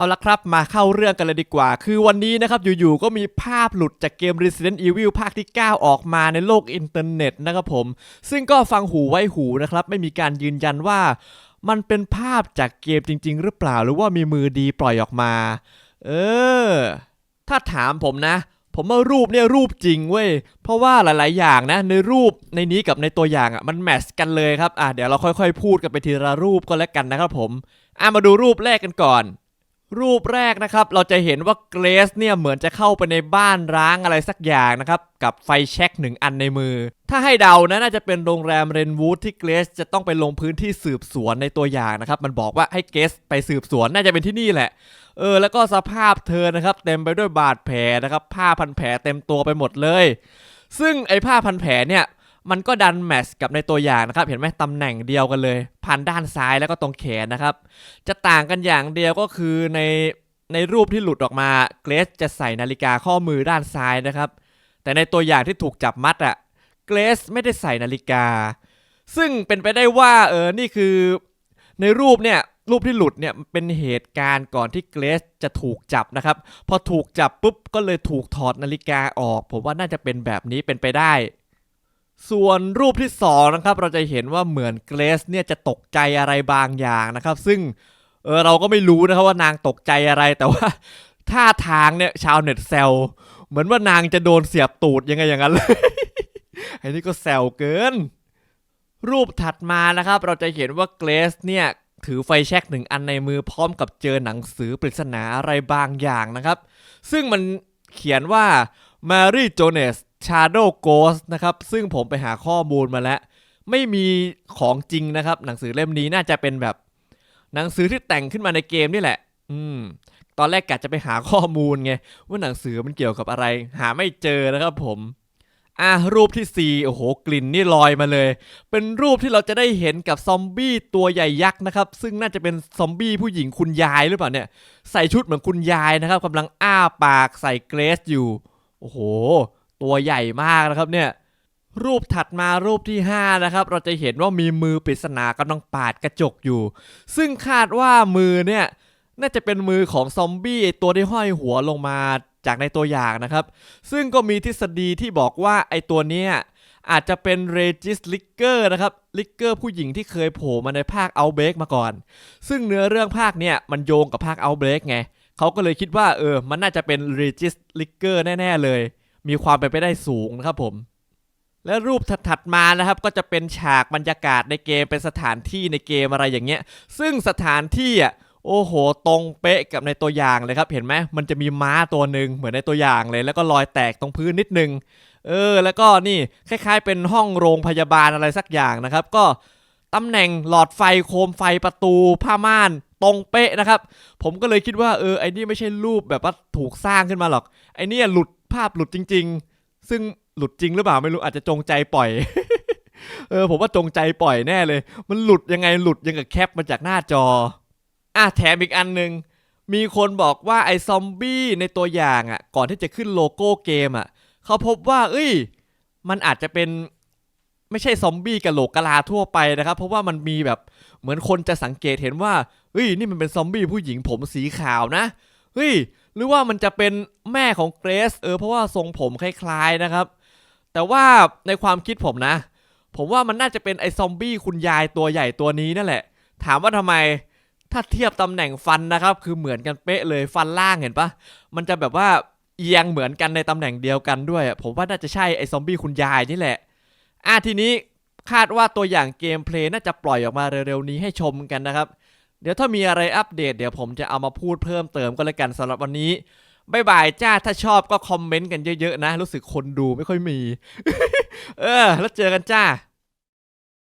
เอาละครับมาเข้าเรื่องกันเลยดีกว่า คือวันนี้นะครับอยู่ๆก็มีภาพหลุดจากเกม Resident Evil ภาคที่ 9 ออกมาในโลกอินเทอร์เน็ตนะครับผม ซึ่งก็ฟังหูไว้หูนะครับ ไม่มีการยืนยันว่า มันเป็นภาพจากเกมจริง ๆ หรือเปล่า หรือว่ามีมือดีปล่อยออกมา เออ ถ้าถามผมนะ ผมว่ารูปเนี่ยรูปจริงเว้ย เพราะว่าหลาย ๆ อย่างนะ ในรูปในนี้กับในตัวอย่างอะมันแมทช์กันเลยครับ อะเดี๋ยวเราค่อย ๆ พูดกันไปทีละรูปก็แล้วกันนะครับผม อะมาดูรูปแรกกันก่อน รูปแรกนะครับเราจะเห็นว่าเกรซเนี่ยเหมือนจะเข้าไปในบ้านร้างอะไรสักอย่างนะครับ กับไฟแช็กหนึ่งอันในมือ ถ้าให้เดานะน่าจะเป็นโรงแรมเรนวูดที่เกรซจะต้องไปลงพื้นที่สืบสวนในตัวอย่างนะครับ มันบอกว่าให้เกรซไปสืบสวนน่าจะเป็นที่นี่แหละ เออ แล้วก็สภาพเธอนะครับ เต็มไปด้วยบาดแผลนะครับผ้าพันแผลเต็มตัวไปหมดเลย ซึ่งไอ้ผ้าพันแผลเนี่ย มันก็ดันแมชกับในตัวอย่างนะครับ เห็นไหมตำแหน่งเดียวกันเลยพันด้านซ้ายแล้วก็ตรงแขนนะครับ จะต่างกันอย่างเดียวก็คือในในรูปที่หลุดออกมาเกรซจะใส่นาฬิกาข้อมือด้านซ้ายนะครับ แต่ในตัวอย่างที่ถูกจับมัดอะเกรซไม่ได้ใส่นาฬิกา ซึ่งเป็นไปได้ว่าเออนี่คือ ในรูปเนี่ยรูปที่หลุดเนี่ยเป็นเหตุการณ์ก่อนที่เกรซจะถูกจับนะครับ พอถูกจับปุ๊บก็เลยถูกถอดนาฬิกาออก ผมว่าน่าจะเป็นแบบนี้เป็นไปได้ ส่วนรูปที่สองนะครับเราจะเห็นว่าเหมือนเกรซเนี่ยจะตกใจอะไรบางอย่างนะครับ ซึ่งเออเราก็ไม่รู้นะครับว่านางตกใจอะไรแต่ว่าท่าทางเนี่ยชาวเน็ตแซวเหมือนว่านางจะโดนเสียบตูดยังไงอย่างนั้นเลยไอ้นี่ก็แซวเกิน รูปถัดมานะครับ เราจะเห็นว่าเกรซเนี่ยถือไฟแช็กหนึ่งอันในมือพร้อมกับเจอหนังสือปริศนาอะไรบางอย่างนะครับ ซึ่งมันเขียนว่า Mary Jones Shadow Ghost นะครับ ซึ่งผมไปหาข้อมูลมาแล้ว ไม่มีของจริงนะครับ หนังสือเล่มนี้น่าจะเป็นแบบ หนังสือที่แต่งขึ้นมาในเกมนี่แหละ อืม ตอนแรกกะจะไปหาข้อมูลไง ว่าหนังสือมันเกี่ยวกับอะไร หาไม่เจอนะครับผมอะรูปที่ 4 โอ้โห กลิ่นนี่ลอยมาเลย เป็นรูปที่เราจะได้เห็นกับซอมบี้ตัวใหญ่ยักษ์นะครับ ซึ่งน่าจะเป็นซอมบี้ผู้หญิงคุณยายหรือเปล่าเนี่ย ใส่ชุดเหมือนคุณยายนะครับกำลังอ้าปากใส่เกรสอยู่ โอ้โห ตัวใหญ่มากนะครับเนี่ยรูปถัดมารูปที่ 5 นะครับ เราจะเห็นว่ามีมือปริศนากำลังปาดกระจกอยู่ ซึ่งคาดว่ามือเนี่ย น่าจะเป็นมือของซอมบี้ตัวที่ห้อยหัวลงมาจากในตัวอย่างนะครับ ซึ่งก็มีทฤษฎีที่บอกว่าไอตัวเนี้ยอาจจะเป็นเรจิสลิกเกอร์นะครับ ลิกเกอร์ผู้หญิงที่เคยโผล่มาในภาคเอาเบรกมาก่อน ซึ่งเนื้อเรื่องภาคเนี่ยมันโยงกับภาคเอาเบรกไงเขาก็เลยคิดว่าเออมันน่าจะเป็นเรจิสลิกเกอร์แน่ ๆ เลย มีความเป็นไปได้สูงนะครับผม และรูปถัดมานะครับ ก็จะเป็นฉากบรรยากาศในเกมเป็นสถานที่ในเกมอะไรอย่างเงี้ย ซึ่งสถานที่อะโอ้โห ตรงเป๊ะกับในตัวอย่างเลยครับเห็นไหมมันจะมีม้าตัวหนึ่งเหมือนในตัวอย่างเลย แล้วก็รอยแตกตรงพื้นนิดนึง เออ แล้วก็นี่คล้ายๆ เป็นห้องโรงพยาบาลอะไรสักอย่างนะครับ ก็ตำแหน่งหลอดไฟโคมไฟประตูผ้าม่านตรงเป๊ะนะครับ ผมก็เลยคิดว่าเออไอ้นี่ไม่ใช่รูปแบบว่าถูกสร้างขึ้นมาหรอกไอ้เนี่ยหลุด ภาพหลุดจริง ๆ ซึ่งหลุดจริงหรือเปล่าไม่รู้อาจจะจงใจปล่อยเออผมว่าจงใจปล่อยแน่เลย มันหลุดยังไงหลุดยังกับแคปมาจากหน้าจอ อะแถมอีกอันหนึ่งมีคนบอกว่าไอ้ซอมบี้ในตัวอย่างอะ ก่อนที่จะขึ้นโลโก้เกมอะเขาพบว่า เอ้ย มันอาจจะเป็นไม่ใช่ซอมบี้กะโหลกกะลาทั่วไปนะครับ เพราะว่ามันมีแบบเหมือนคนจะสังเกตเห็นว่าเฮ้ยนี่มันเป็นซอมบี้ผู้หญิงผมสีขาวนะ เฮ้ย หรือว่ามันจะเป็นแม่ของเกรซเออเพราะว่าทรงผมคล้ายๆนะครับ แต่ว่าในความคิดผมนะ ผมว่ามันน่าจะเป็นไอ้ซอมบี้คุณยายตัวใหญ่ตัวนี้นั่นแหละ ถามว่าทำไมถ้าเทียบตำแหน่งฟันนะครับ คือเหมือนกันเป๊ะเลยฟันล่างเห็นปะมันจะแบบว่าเอียงเหมือนกันในตำแหน่งเดียวกันด้วย ผมว่าน่าจะใช่ไอ้ซอมบี้คุณยายนี่แหละ อะทีนี้คาดว่าตัวอย่างเกมเพลย์น่าจะปล่อยออกมาเร็วๆนี้ให้ชมกันนะครับ เดี๋ยวถ้ามีอะไรอัปเดตเดี๋ยวผมจะเอามาพูดเพิ่มเติมก็แล้วกันสำหรับวันนี้บายบายจ้าถ้าชอบก็คอมเมนต์กันเยอะๆนะ รู้สึกคนดูไม่ค่อยมี เออ แล้วเจอกันจ้า